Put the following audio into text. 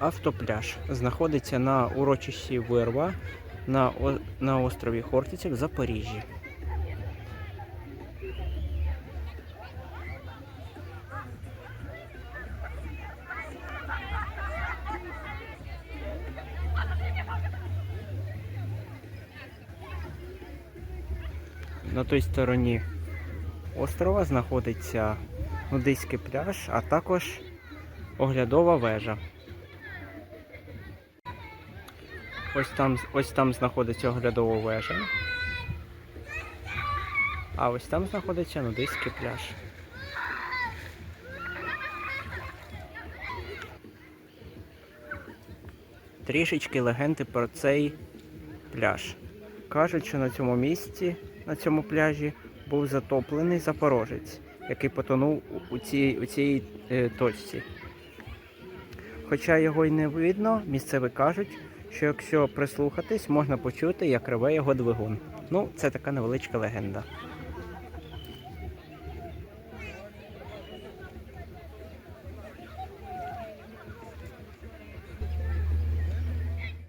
Автопляж знаходиться на урочищі Вирва на, на острові Хортиця в Запоріжжі. На той стороні острова знаходиться нудиський пляж, а також оглядова вежа. Ось там, ось там знаходиться оглядова вежа. А ось там знаходиться нудиський пляж. Трішечки легенди про цей пляж. Кажуть, що на цьому місці, на цьому пляжі, був затоплений запорожець, який потонув у- цій, у цій е, точці. Хоча його й не видно, місцеві кажуть, що якщо прислухатись, можна почути, як реве його двигун. Ну, це така невеличка легенда.